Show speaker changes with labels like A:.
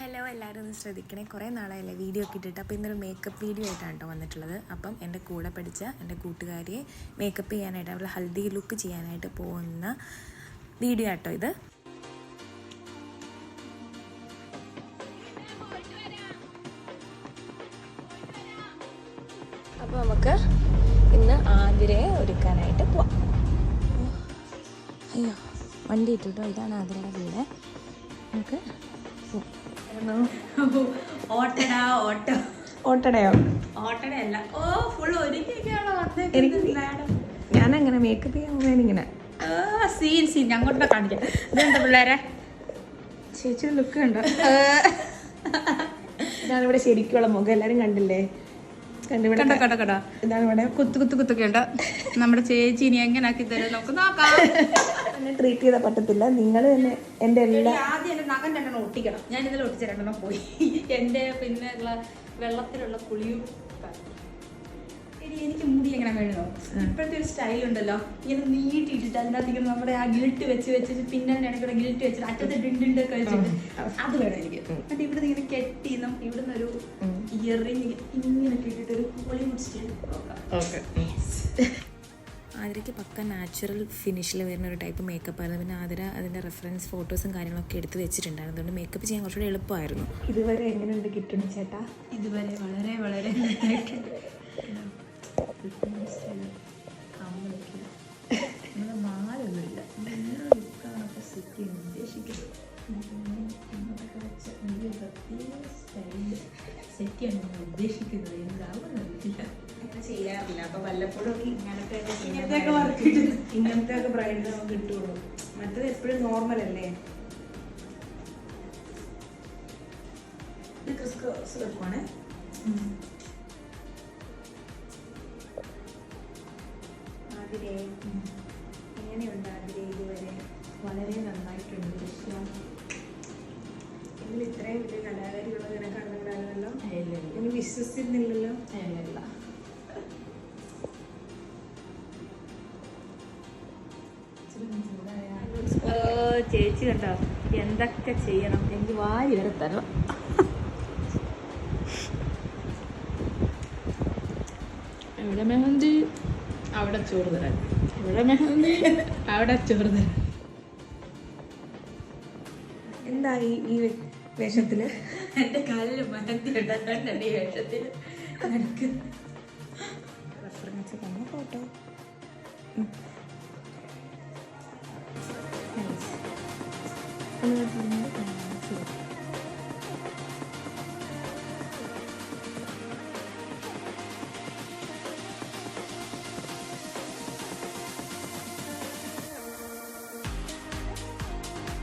A: Hello എല്ലാവരും ഒന്ന് ശ്രദ്ധിക്കണേ. കുറേ നാളായല്ലേ വീഡിയോ ഒക്കെ ഇട്ടിട്ട്. അപ്പോൾ ഇന്നൊരു മേക്കപ്പ് വീഡിയോ ആയിട്ടാണ് കേട്ടോ വന്നിട്ടുള്ളത്. അപ്പം എന്റെ കൂടെ പഠിച്ച എന്റെ കൂട്ടുകാരിയെ മേക്കപ്പ് ചെയ്യാനായിട്ട് അവരുടെ ഹൽദി ലുക്ക് ചെയ്യാനായിട്ട് പോകുന്ന വീഡിയോ ആട്ടോ ഇത്. അപ്പോൾ നമുക്ക് ഇന്ന് ആതിരയെ ഒരുക്കാനായിട്ട് പോവാം. അയ്യോ വണ്ടി ഇട്ടിട്ടോ? ഇതാണ് ആതിരയുടെ വീട്. നമുക്ക് പോവാം.
B: ഓട്ടടാ ഓട്ടോ.
A: ഓട്ടടയോ?
B: ഓട്ടടയല്ല. ഓ ഫുൾ ഒരുക്കിയൊക്കെയാണോ
A: എനിക്ക് ഞാൻ അങ്ങനെ മേക്കപ്പ് ചെയ്യാൻ ഇങ്ങനെ
B: സീൻ സീൻ ഞാൻ അങ്ങോട്ട് കാണിക്കാം. ഇതുണ്ട് പിള്ളേരെ?
A: ചേച്ചിയുടെ ലുക്ക് കണ്ടോ? ഞാനിവിടെ ശരിക്കുള്ള മുഖം. എല്ലാരും കണ്ടില്ലേ?
B: കണ്ടോ കണ്ടോ കണ്ടോ
A: ഇതാണ് ഇവിടെ.
B: കുത്തു കുത്തു കുത്തൊക്കെ ഉണ്ട്. നമ്മുടെ ചേച്ചി ഇനി എങ്ങനെ ആക്കി തരും നമുക്ക് നോക്കാം.
A: എന്നെ ട്രീറ്റ് ചെയ്ത പറ്റത്തില്ല. നിങ്ങൾ തന്നെ എന്റെ എല്ലാ
B: ആദ്യം എന്റെ നഖം രണ്ടെണ്ണം ഒട്ടിക്കണം. ഞാൻ ഇതിൽ ഒട്ടിച്ച് രണ്ടെണ്ണം പോയി. എന്റെ പിന്നെ ഉള്ള വെള്ളത്തിലുള്ള കുളിയും എടി എനിക്ക് മുടി എങ്ങനെ വേണോ ഇപ്പോഴത്തെ ഒരു സ്റ്റൈൽ ഉണ്ടല്ലോ. ഇങ്ങനെ നീട്ടിയിട്ടിട്ട് അതിനകത്തേക്ക് നമ്മുടെ ആ ഗിൽട്ട് വെച്ച് വെച്ചിട്ട് പിന്നെ ഇടയ്ക്കൂടെ ഗിൽട്ട് വെച്ചിട്ട് അറ്റത്ത് ഡിണ്ടിണ്ടൊക്കെ വെച്ചിട്ട് അത് വേണം എനിക്ക്. എന്നിട്ട് ഇവിടുന്ന് ഇങ്ങനെ കെട്ടി ഇവിടുന്ന് ഒരു ഇയറിങ് ഇങ്ങനെ കെട്ടിട്ട് ഒരു ഹോളിവുഡ് സ്റ്റൈൽ
A: ഓക്കെ.
C: ആതിരയ്ക്ക് പക്ക നാച്ചുറൽ ഫിനിഷിൽ വരുന്ന ഒരു ടൈപ്പ് മേക്കപ്പ് ആയിരുന്നു. പിന്നെ ആതിര അതിന്റെ റെഫറൻസ് ഫോട്ടോസും കാര്യങ്ങളൊക്കെ എടുത്ത് വെച്ചിട്ടുണ്ടായിരുന്നു. അതുകൊണ്ട് മേക്കപ്പ് ചെയ്യാൻ കുറച്ചുകൂടി എളുപ്പമായിരുന്നു.
A: ഇതുവരെ എങ്ങനെയുണ്ട് കിട്ടുന്നു ചേട്ടാ?
B: ഇതുവരെ വളരെ വളരെ ഉദ്ദേശിക്കുന്നത് എന്താവുന്നില്ല
A: ചെയ്യാറില്ല അപ്പൊ വല്ലപ്പോഴും
B: ഇങ്ങനത്തെ
A: ഇങ്ങനത്തെ വർക്ക് ഇങ്ങനത്തെ ഒക്കെ ബ്രൈഡ് നമുക്ക് കിട്ടുള്ളൂ. മറ്റത് എപ്പോഴും നോർമൽ അല്ലേ? ഇത് ക്രിസ് ക്രോസ് വെക്കുവാണേ. ആതിരേ എങ്ങനെയുണ്ട് ആതിരേ ഇതുവരെ
B: വളരെ നന്നായിട്ടുണ്ട് ദൃശ്യം
A: നിങ്ങൾ ഇത്രയും വലിയ കലാകാരിയുള്ളത് ഇങ്ങനെ
B: ഇല്ല
A: നിങ്ങൾ വിശ്വസിക്കുന്നില്ലല്ലോ
B: ഇല്ല ചേച്ചി കണ്ടോ എന്തൊക്കെ ചെയ്യണം എനിക്ക് വാരി വരെ തരണം എവിടെ മെഹന്തി? അവിടെ ചോറ് തരാൻ ഇവിടെ മെഹന്തി അവിടെ ചോറ് തരാൻ
A: എന്തായി ഈ വേഷത്തിൽ?
B: എന്റെ കാലിൽ മെഹന്തി ഇടാൻ ഈ വേഷത്തിൽ.
A: റെഫറൻസ് തന്നെ ഫോട്ടോ